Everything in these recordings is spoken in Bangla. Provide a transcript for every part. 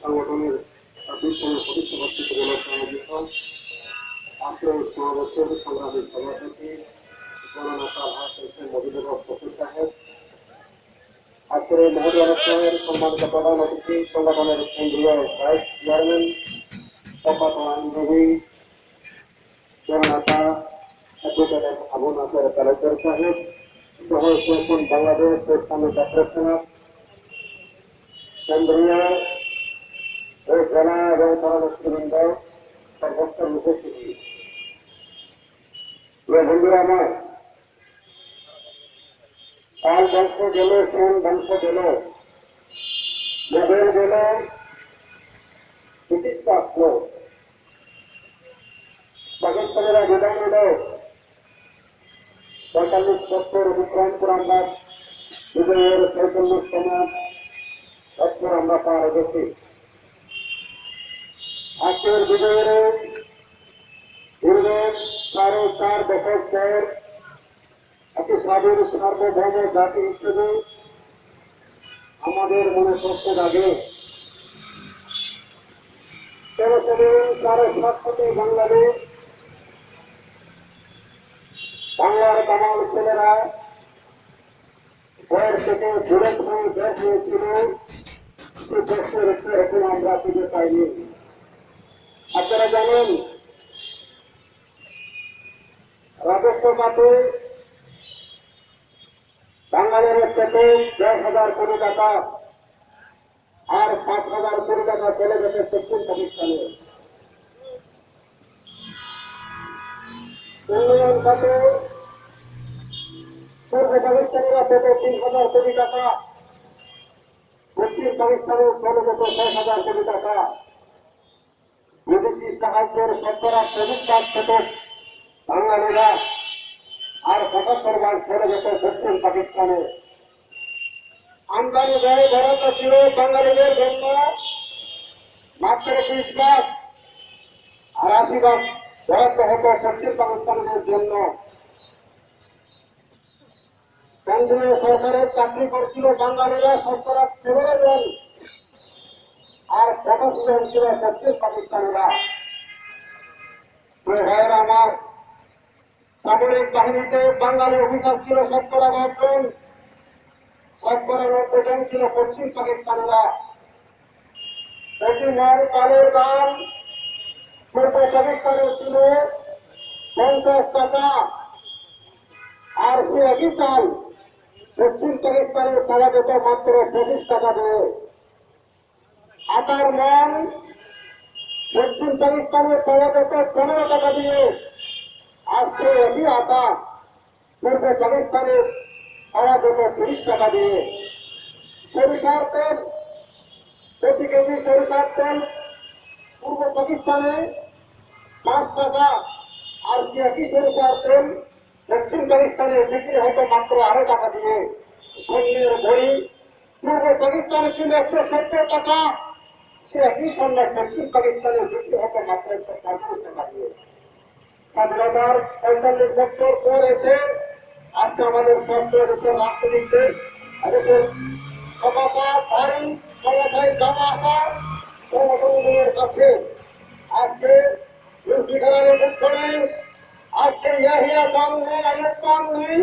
সংগঠনের বিশাল প্রতিষ্ঠাবার্ষিক উপলক্ষে আয়োজিত আজকের সমাবেশের সংগ্রামী সভাপতি জননেতা ভারত মহিলা ফকির সাহেব। আজকের মহোদয় অনুষ্ঠানের সম্মানিত প্রধান অতিথি, সংগঠনের কেন্দ্রীয় ভাইস চেয়ারম্যান সম্পাদক আইনজীবী জননেতা অ্যাডভোকেট আবু বাংলাদেশ কেন্দ্রীয় ও জেলা এবং পরামর্শবৃন্দ সর্বোচ্চ উপস্থিতি। বন্ধুরা আমার, কাল বংশ গেল সোন বংশ গেল মোগল গেল চিকিৎসা আসলো পাকিস্তানেরা বিদায় নিল পঁয়তাল্লিশ বছর অতিক্রম করে আমরা বিজয়ের চৈতন্যতম বছর আমরা পার গেছি আজকের বিজয়ের দীর্ঘ সাড়ে চার দশক পর একটি স্বাধীন সার্বভৌম জাতি হিসেবে আমাদের মনে কষ্ট লাগে বাংলার কামাল ছেলেরা ঘর থেকে দূরে থেকে বের হয়েছিল। সে দেশের এখন আমরা খুঁজে পাইনি। আপনারা জানেন রাজস্ব খাতে বাঙালির থেকে দেড় হাজার কোটি টাকা আর পাঁচ হাজার কোটি টাকা চলে গেছে পশ্চিম পাকিস্তানে। উন্নয়ন খাতে পূর্ব পাকিস্তানিরা পেত তিন হাজার কোটি টাকা পশ্চিম পাকিস্তানে চলে যেত ছয় হাজার কোটি টাকা। বিদেশি সাহায্যের শতকরা চল্লিশ ভাগ পেত বাঙালিরা আর পঁচাত্তর ভাগ চলে যেত দক্ষিণ পাকিস্তানে। আমদানি ব্যয় বরাদ্দ ছিল বাঙালিদের জন্য মাত্র ত্রিশ ভাগ আর আশি ভাগ বরাদ্দ হতো পশ্চিম পাকিস্তানের জন্য। কেন্দ্রীয় সরকারের চাকরি করছিল বাঙালিরা শতকরা জন আর জন ছিল পশ্চিম পাকিস্তানিরা ভাইয়েরা আমার, সামরিক বাহিনীতে বাঙালি অফিসার ছিল শতকরা জন শতকরা নব্বই ছিল পশ্চিম পাকিস্তানিরা। মন চালের দাম পূর্ব পাকিস্তানে ছিল পঞ্চাশ টাকা। আর সে একই চাল পশ্চিম পাকিস্তানে পাওয়া যেত মাত্র পঁচিশ টাকা দিয়ে। আটার মন পশ্চিম পাকিস্তানে পাওয়া যেত পনেরো টাকা দিয়ে আজকে একই আটা পূর্ব পাকিস্তানে পাওয়া যেত তিরিশ টাকা দিয়ে। সরিষার তেল, প্রতি কেজি সরিষার তেল পূর্ব পাকিস্তানে পাঁচ টাকা। আর সে একই সরিষার তেল দক্ষিণ পাকিস্তানে বিক্রি হতো মাত্র আড়াই টাকা দিয়ে। স্বর্ণের ঘড়ি পূর্ব পাকিস্তানে ছিল একশো সত্তর টাকা। সে একই স্বর্ণের দক্ষিণ পাকিস্তানে বিক্রি হতো মাত্র একশো পঁয়ত্রিশ টাকা দিয়ে স্বাধীনতার পঁয়তাল্লিশ বছর পর এসে আজকে আমাদের পত্রের উপর রাষ্ট্রনীতিতে এদেশের সংগঠনগুলোর কাছে। আজকে মুখ্য আজকে ইয়াহিয়া নেই আইয়ুব নেই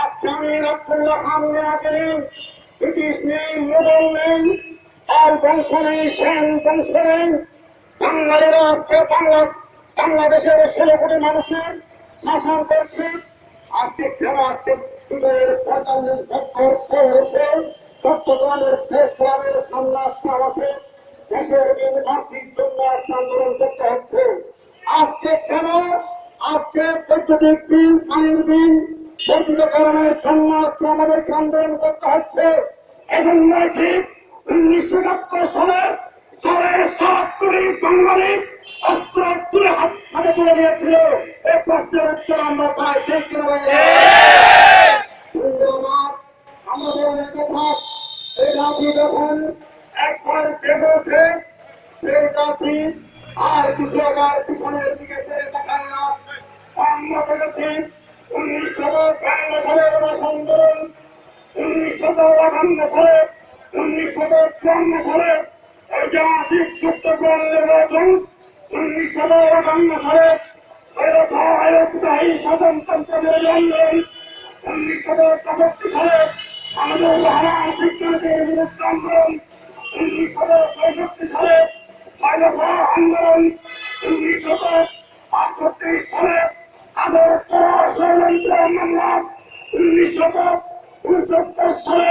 আজকে আমির আব্দুল্লাহ খান ব্রিটিশ নেই মোগল নেই আর বংশ নেই সেন বংশ নেই বাঙালিরা বাংলা, বাংলাদেশের ষোলো কোটি মানুষের শাসন করছে। আজকে কেন আজকে পঁয়তাল্লিশ বছর চট্টগ্রামের প্রেস আসছে আমাকে দেশের আর্থিক জন্য আন্দোলন করতে হচ্ছে। আজকে কেন? আজকে বৈদ্যুতিক বিল, পানির বিল বৈদ্যুতিকরণের জন্য আজকে আমাদেরকে আন্দোলন করতে হচ্ছে। এজন্যই ঠিক উনিশশো একাত্তর সালে সাড়ে সাত কোটি বাঙালি অস্ত্র তুলে হাত তুলে দিয়েছিল এই প্রশ্নের উত্তর আমরা চাই আমাদের নেতা এই জাতি একবার জেগে ওঠে সেই জাতি আর দ্বিতীয়বার পিছনের দিকে ফিরে তাকায় না উনিশশো বান্ন সালের আন্দোলন উনিশশো বাহান্ন সালে উনিশশো চুয়ান্ন সালে ঐতিহাসিক চট্টগ্রাম নির্বাচন উনিশশো বান্ন সালে স্বাধীনতন্ত্র বিরোধী আন্দোলন উনিশশো চৌষট্টি সালে আমাদের রহমান শিক্ষার্থীর বিরুদ্ধে আন্দোলন উনিশশো পঁয়ষট্টি সালে ছয়দফা আন্দোলন উনিশশো আটষট্টি সালে আদর ষড়যন্ত্র মামলা উনিশশো উনসত্তর সালে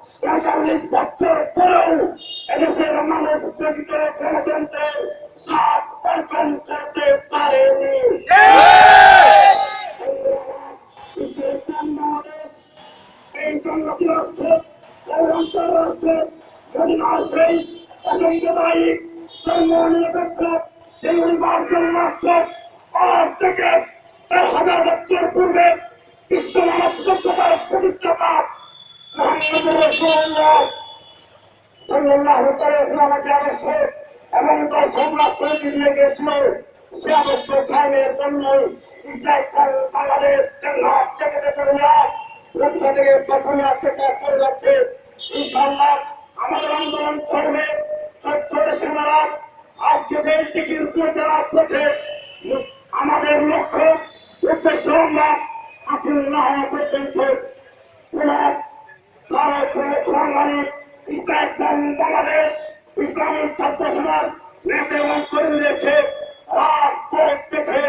পঁয়তাল্লিশ বছর পরেও এদেশের মানুষ প্রকৃত গণতন্ত্রের সাত অর্জন করতে পারেনি এই জন্মতি রাষ্ট্র ও অন্তর্রাষ্ট্র মদিনার সেই অসাম্প্রদায়িক ধর্ম নিরপেক্ষ যে নির্বাচন রাষ্ট্র আজ থেকে হাজার বছর পূর্বে বিশ্ব মানব সভ্যতার প্রতিষ্ঠাতা মোহাম্মদ রসুল্লাহ এবং তার সংরাষ্ট্রকে দিয়ে গিয়েছিল সে আদর্শ কায়েমের জন্য বাংলাদেশ টেকনাফ থেকে থেকে করে যাচ্ছে ইনশাআল্লাহ আমাদের আন্দোলন চলবে সত্যের সেনারা আজকে যে চিকির প্রচার আমাদের লক্ষ্য উদ্দেশ্য আমরা আপনি না হওয়া পর্যন্ত ভারত বাঙালি ইসলাম বাংলাদেশ ইসলামী ছাত্র সমাজ নেতা এবং কর্মীদেরকে আর কোর্ট থেকে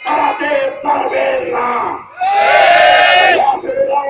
তাড়াতে পারবে না। আলহামদুলিল্লাহ